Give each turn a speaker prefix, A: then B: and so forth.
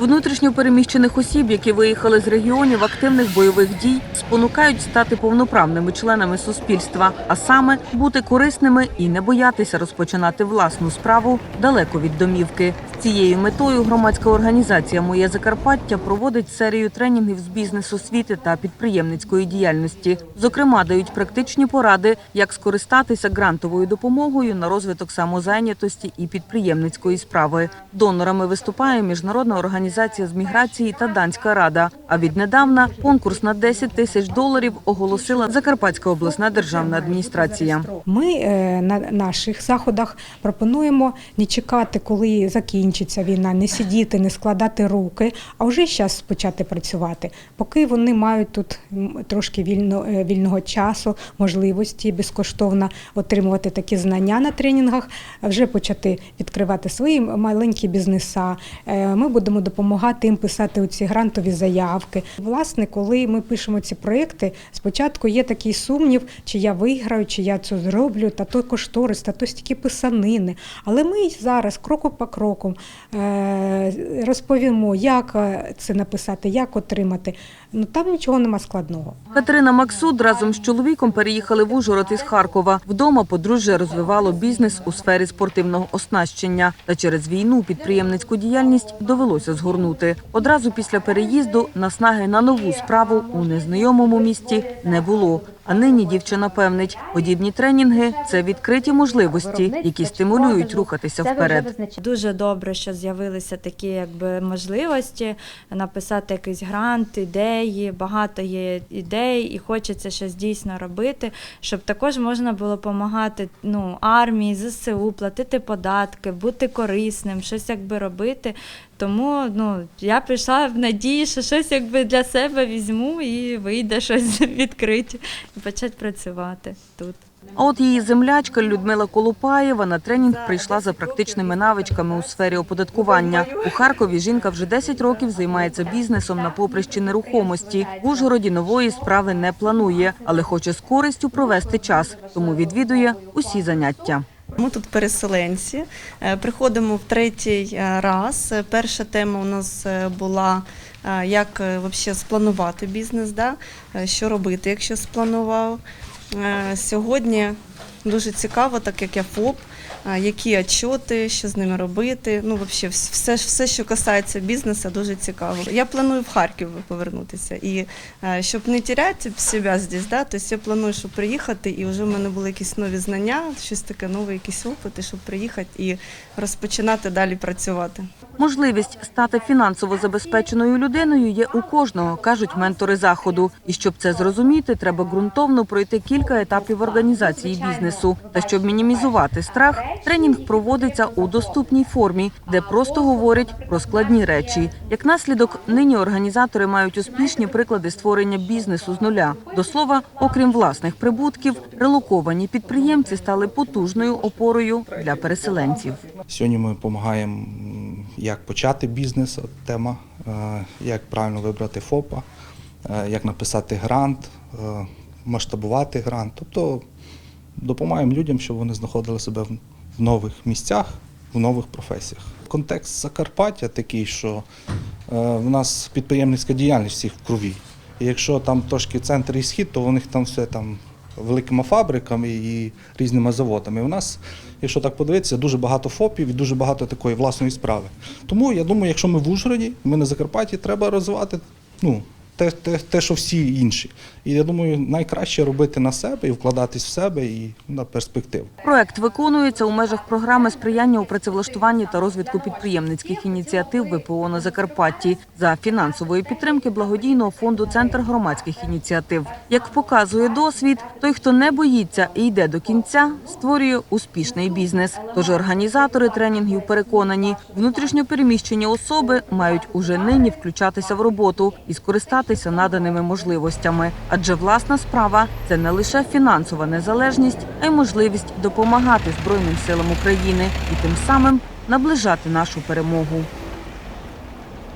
A: Внутрішньо переміщених осіб, які виїхали з регіонів активних бойових дій, спонукають стати повноправними членами суспільства, а саме бути корисними і не боятися розпочинати власну справу далеко від домівки. Цією метою громадська організація Моє Закарпаття проводить серію тренінгів з бізнес-освіти та підприємницької діяльності. Зокрема, дають практичні поради, як скористатися грантовою допомогою на розвиток самозайнятості і підприємницької справи. Донорами виступає міжнародна організація з міграції та данська рада. А віднедавна конкурс на 10 тисяч доларів оголосила Закарпатська обласна державна адміністрація.
B: Ми е, на наших заходах пропонуємо не чекати, коли закінчиться війна, не сидіти, не складати руки, а вже зараз почати працювати. Поки вони мають тут трошки вільно, е, вільного часу, можливості безкоштовно отримувати такі знання на тренінгах, вже почати відкривати свої маленькі бізнеса. Е, Ми будемо допомагати їм писати ці грантові заявки. Власне, коли ми пишемо ці проекти, спочатку є такий сумнів, чи я виграю, чи я це зроблю, та то кошторис, та то стільки писанини. Але ми зараз кроку по кроку е, розповімо, як е, це написати, як отримати. Ну там нічого нема складного.
A: Катерина Максуд разом з чоловіком переїхали в Ужгород із Харкова. Вдома подружжя розвивало бізнес у сфері спортивного оснащення. Та через війну підприємницьку діяльність довелося згорнути. Одразу після переїзду наснаги на нову справу у незнайомому місті не було. А нині дівчина певнить, подібні тренінги це відкриті можливості, які стимулюють рухатися вперед.
C: Дуже добре, що з'явилися такі якби можливості написати якийсь грант, ідеї. Багато є ідей, і хочеться щось дійсно робити, щоб також можна було допомагати ну, армії, ЗСУ, платити податки, бути корисним, щось якби робити. Тому ну, я прийшла в надії, що щось якби для себе візьму і вийде щось відкрити і почати працювати тут.
A: А от її землячка Людмила Колупаєва на тренінг прийшла за практичними навичками у сфері оподаткування. У Харкові жінка вже 10 років займається бізнесом на поприщі нерухомості. В Ужгороді нової справи не планує, але хоче з користю провести час, тому відвідує усі заняття.
D: Ми тут переселенці. Е, Приходимо в третій е, раз. Перша тема у нас е, була як взагалі спланувати бізнес, да? що робити, якщо спланував. Сьогодні дуже цікаво, так як я ФОП, які отчоти, що з ними робити. Ну, взагалі, все, все, що касається бізнесу, дуже цікаво. Я планую в Харків повернутися. І е, щоб не тіряти себе здесь, да, тобто я планую, щоб приїхати, і вже в мене були якісь нові знання, щось таке нове, якісь опити, щоб приїхати і розпочинати далі працювати.
A: Можливість стати фінансово забезпеченою людиною є у кожного, кажуть ментори заходу. І щоб це зрозуміти, треба ґрунтовно пройти кілька етапів організації бізнесу. Та щоб мінімізувати страх, тренінг проводиться у доступній формі, де просто говорять про складні речі. Як наслідок, нині організатори мають успішні приклади створення бізнесу з нуля. До слова, окрім власних прибутків, релоковані підприємці стали потужною опорою для переселенців.
E: Сьогодні ми допомагаємо, як почати бізнес, от тема, е, як правильно вибрати ФОПа, е, як написати грант, е, масштабувати грант. Тобто допомагаємо людям, щоб вони знаходили себе в нових місцях, в нових професіях. Контекст Закарпаття такий, що в нас підприємницька діяльність всіх в крові. І якщо там трошки центр і схід, то у них там все там великими фабриками і різними заводами. У нас, якщо так подивитися, дуже багато ФОПів і дуже багато такої власної справи. Тому я думаю, якщо ми в Ужгороді, ми на Закарпатті, треба розвивати ну, те, те, те, що всі інші. І я думаю, найкраще робити на себе і вкладатись в себе і на перспективу.
A: Проект виконується у межах програми сприяння у працевлаштуванні та розвитку підприємницьких ініціатив ВПО на Закарпатті за фінансової підтримки благодійного фонду Центр громадських ініціатив. Як показує досвід, той, хто не боїться і йде до кінця, створює успішний бізнес. Тож організатори тренінгів переконані, внутрішньо переміщені особи мають уже нині включатися в роботу і скористатися наданими можливостями. Адже власна справа це не лише фінансова незалежність, а й можливість допомагати Збройним силам України і тим самим наближати нашу перемогу.